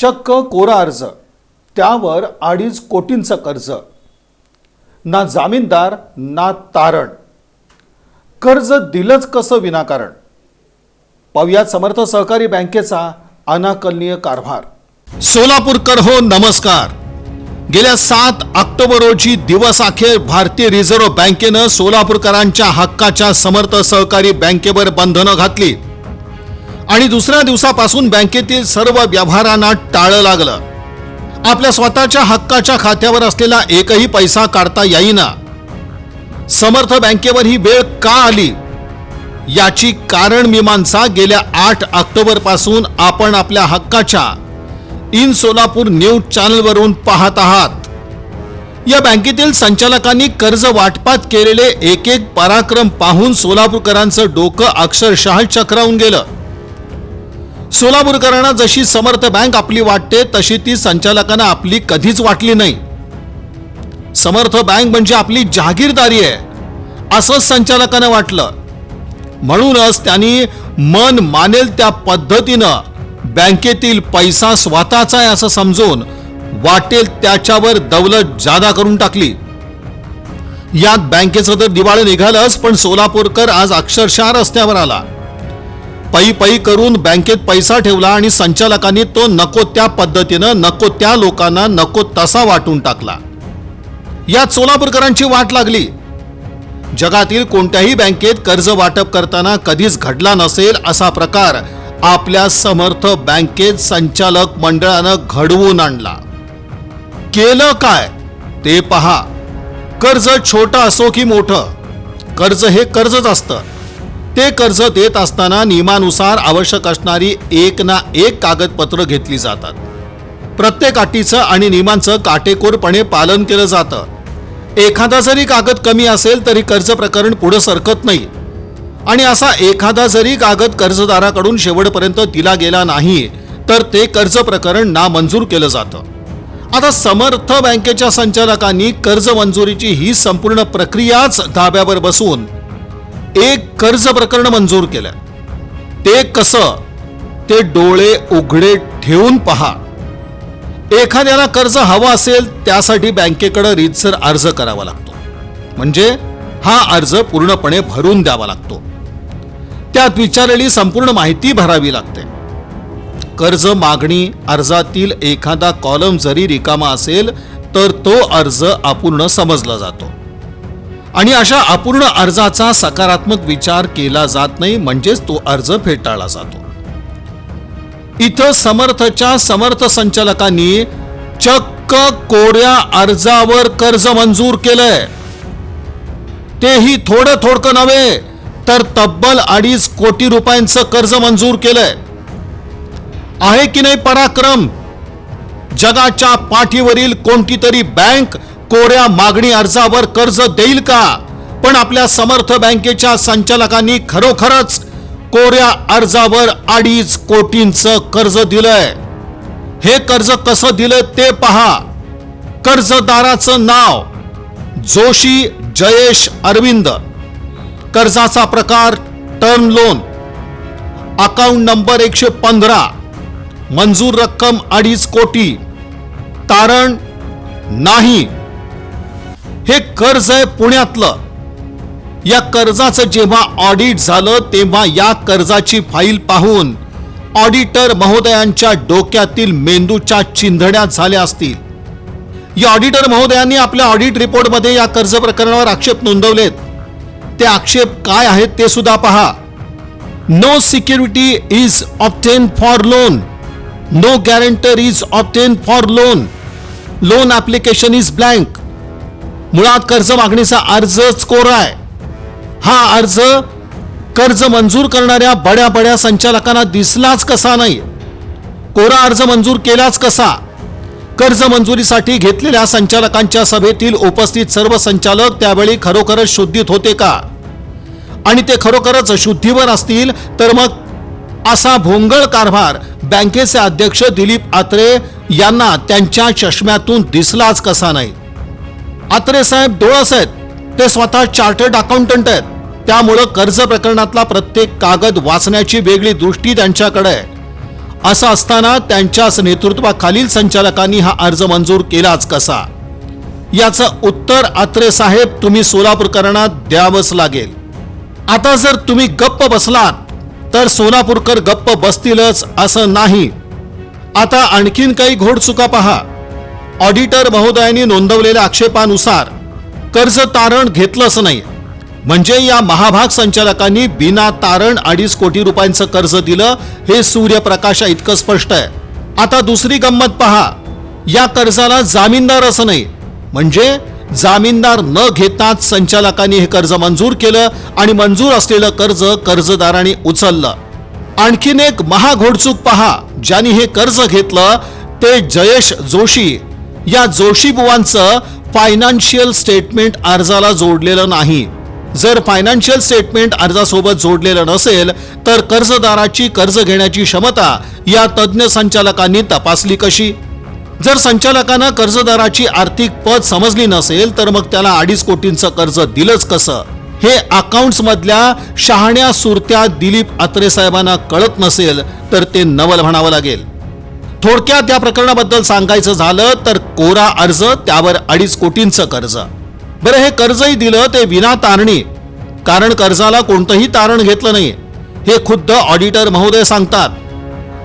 चक्क कोरा अर्ज त्यावर अडीच कोटींचं कर्ज. ना जामीनदार ना तारण. कर्ज दिलंच कसं विनाकारण? पाहुयात समर्थ सहकारी बँकेचा अनाकलनीय कारभार. सोलापूरकर हो नमस्कार. गेल्या सात ऑक्टोबर रोजी दिवस अखेर भारतीय रिझर्व्ह बँकेनं सोलापूरकरांच्या हक्काच्या समर्थ सहकारी बँकेवर बंधनं घातली आणि दुसऱ्या दिवसापासून बँकेतील सर्व व्यवहारांना टाळं लागलं. आपल्या स्वतःच्या हक्काच्या खात्यावर असलेला एकही पैसा काढता येईना. समर्थ बँकेवर ही वेळ का आली? याची कारण मीमांसा गेल्या आठ ऑक्टोबरपासून आपण आपल्या हक्काच्या इन सोलापूर न्यूज चॅनलवरून पाहत आहात. या बँकेतील संचालकांनी कर्ज वाटपात केलेले एक एक पराक्रम पाहून सोलापूरकरांचं डोकं अक्षरशः चक्रावून गेलं. सोलापूरकरांना जशी समर्थ बँक आपली वाटते तशी ती संचालकांना आपली कधीच वाटली नाही. समर्थ बँक म्हणजे आपली जहागीरदारी आहे असंच संचालकांना वाटलं. म्हणूनच त्यांनी मन मानेल त्या पद्धतीनं बँकेतील पैसा स्वतःचा आहे असं समजून वाटेल त्याच्यावर दौलत जादा करून टाकली. यात बँकेचं तर दिवाळं निघालंच पण सोलापूरकर आज अक्षरशः रस्त्यावर आला. पै पै करून बँकेत पैसा ठेवला आणि संचालकांनी तो नको त्या पद्धतीनं नको त्या लोकांना नको तसा वाटून टाकला. यात सोलापूरकरांची वाट लागली. जगातील कोणत्याही बँकेत कर्ज वाटप करताना कधीच घडला नसेल असा प्रकार आपल्या समर्थ बँकेत संचालक मंडळानं घडवून आणला. केलं काय? ते पहा. कर्ज छोटं असो की मोठं? कर्ज हे कर्जच असतं. ते कर्ज देत असताना नियमानुसार आवश्यक असणारी एक ना एक कागदपत्र घेतली जातात. प्रत्येक अटीचं आणि नियमांचं काटेकोरपणे पालन केलं जातं. एखादा जरी कागद कमी असेल तरी कर्ज प्रकरण पुढे सरकत नाही. आणि असा एखादा जरी कागद कर्जदाराकडून शेवटपर्यंत दिला गेला नाही तर ते कर्ज प्रकरण नामंजूर केलं जातं. आता समर्थ बँकेच्या संचालकांनी कर्ज मंजुरीची ही संपूर्ण प्रक्रियाच धाब्यावर बसून एक कर्ज प्रकरण मंजूर केलं. ते कसं? ते डोळे उघडे ठेवून पहा. एखाद्याला कर्ज हवं असेल त्यासाठी बँकेकडे रीतसर अर्ज करावा लागतो. म्हणजे हा अर्ज पूर्णपणे भरून द्यावा लागतो. त्यात विचारलेली संपूर्ण माहिती भरावी लागते. कर्ज मागणी अर्जातील एखादा कॉलम जरी रिकामा असेल तर तो अर्ज अपूर्ण समजला जातो. आणि अशा अपूर्ण अर्जाचा सकारात्मक विचार केला जात नाही म्हणजेच तो अर्ज फेटाळला जातो. इथं समर्थच्या समर्थ संचालकांनी चक्क कोऱ्या अर्जावर कर्ज मंजूर केलंय. तेही थोडं थोडकं नव्हे तर तब्बल अडीच कोटी रुपयांचं कर्ज मंजूर केलंय. आहे की नाही पराक्रम? जगाच्या पाठीवरील कोणती तरी बँक कोऱ्या मागणी अर्जावर कर्ज देईल का? पण आपल्या समर्थ बँकेच्या संचालकांनी खरोखरच कोऱ्या अर्जावर अडीच कोटींचं कर्ज दिलंय. हे कर्ज कसं दिलंय ते पहा. कर्जदाराचं नाव जोशी जयेश अरविंद. कर्जाचा प्रकार टर्म लोन. अकाउंट नंबर एकशे पंधरा. मंजूर रक्कम अडीच कोटी. तारण नाही. हे कर्ज आहे पुण्यातलं. या कर्जाचं जेव्हा ऑडिट झालं तेव्हा या कर्जाची फाईल पाहून ऑडिटर महोदयांच्या डोक्यातील मेंदूच्या चिंधड्या झाल्या असतील. या ऑडिटर महोदयांनी आपल्या ऑडिट रिपोर्टमध्ये या कर्ज प्रकरणावर आक्षेप नोंदवलेत. ते आक्षेप काय आहेत ते सुद्धा पहा. No security is obtain for loan no guarantor is obtain for loan loan application is blank मुळात कर्ज मागणीचा अर्जच कोरा आहे. हा अर्ज कर्ज मंजूर करणाऱ्या बड्या बड्या संचालकांना दिसलाच कसा नाही. कोरा अर्ज मंजूर केलाच कसा. कर्ज मंजुरीसाठी घेतलेल्या संचालकांच्या सभेतील उपस्थित सर्व संचालक त्यावेळी खरोखरच शुद्धीत होते का? आणि ते खरोखरच शुद्धीवर असतील तर मग असा भोंगळ कारभार बँकेचे अध्यक्ष दिलीप आत्रे यांना त्यांच्या चष्म्यातून दिसलाच कसा नाही. आत्रे साहेब डोळस आहेत. ते स्वतः चार्टर्ड अकाउंटंट आहेत. त्यामुळं कर्ज प्रकरणातला प्रत्येक कागद वाचण्याची वेगळी दृष्टी त्यांच्याकडे आहे. असं असताना त्यांच्याच नेतृत्वाखालील संचालकांनी हा अर्ज मंजूर केलाच कसा? याचं उत्तर आत्रे साहेब तुम्ही सोलापूर करणात द्यावंच लागेल. आता जर तुम्ही गप्प बसलात तर सोलापूरकर गप्प बसतीलच असं नाही. आता आणखीन काही घोडचुका पहा. ऑडिटर महोदयांनी नोंदवलेल्या आक्षेपानुसार कर्ज तारण घेतलंच नाही. म्हणजे या महाभाग संचालकांनी बिना तारण अडीच कोटी रुपयांचं कर्ज दिलं हे सूर्यप्रकाशा इतकं स्पष्ट आहे. आता दुसरी गंमत पहा. या कर्जाला जामीनदार असं नाही. म्हणजे जामीनदार न घेताच संचालकांनी हे कर्ज मंजूर केलं आणि मंजूर असलेलं कर्ज कर्जदारांनी उचललं. आणखीन एक महाघोडचूक पहा. ज्यांनी हे कर्ज घेतलं ते जयेश जोशी या जोशीबुवांचं फायनान्शियल स्टेटमेंट अर्जाला जोडलेलं नाही. जर फायनान्शियल स्टेटमेंट अर्जासोबत जोडलेलं नसेल तर कर्जदाराची कर्ज घेण्याची क्षमता या तज्ज्ञ संचालकांनी तपासली कशी? जर संचालकांना कर्जदाराची आर्थिक पद समजली नसेल तर मग त्याला अडीच कोटींचं कर्ज दिलंच कसं? हे अकाउंट्स मधल्या शहाण्या सुरत्या दिलीप अत्रे साहेबांना कळत नसेल तर ते नवल म्हणावं लागेल. थोडक्यात या प्रकरणाबद्दल सांगायचं झालं तर कोरा अर्ज त्यावर अडीच कोटींचं कर्ज. बरं हे कर्जही दिलं ते विना तारणी. कारण कर्जाला कोणतंही तारण घेतलं नाही हे खुद्द ऑडिटर महोदय सांगतात.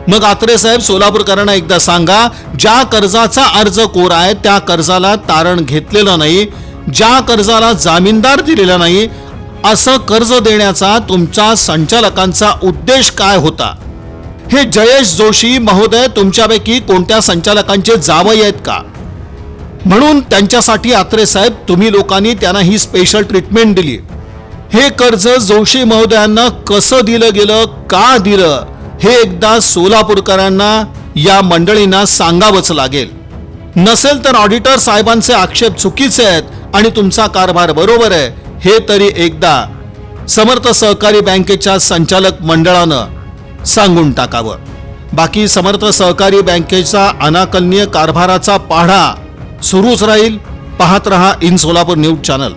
मग आत्रे साहेब सोलापूरकरांना एकदा सांगा ज्या कर्जाचा अर्ज कोरा आहे त्या कर्जाला तारण घेतलेलं नाही ज्या कर्जाला जामीनदार दिलेला नाही असं कर्ज देण्याचा तुमच्या संचालकांचा उद्देश काय होता? हे जयेश जोशी महोदय तुमच्यापैकी कोणत्या संचालकांचे जावई आहेत का? म्हणून त्यांच्यासाठी आत्रे साहेब तुम्ही लोकांनी त्यांना ही स्पेशल ट्रीटमेंट दिली. हे कर्ज जोशी महोदयांना कसं दिलं गेलं का दिलं हे एकदा सोलापूरकरांना या मंडळींना सांगावंच लागेल. नसेल तर ऑडिटर साहेबांचे आक्षेप चुकीचे आहेत आणि तुमचा कारभार बरोबर आहे. हे तरी एकदा समर्थ सहकारी बँकेच्या संचालक मंडळानं सांगून टाकावं. बाकी समर्थ सहकारी बँकेचा अनाकलनीय कारभाराचा पाढा सुरूच राहील. पाहत रहा इन सोलापूर न्यूज चॅनल.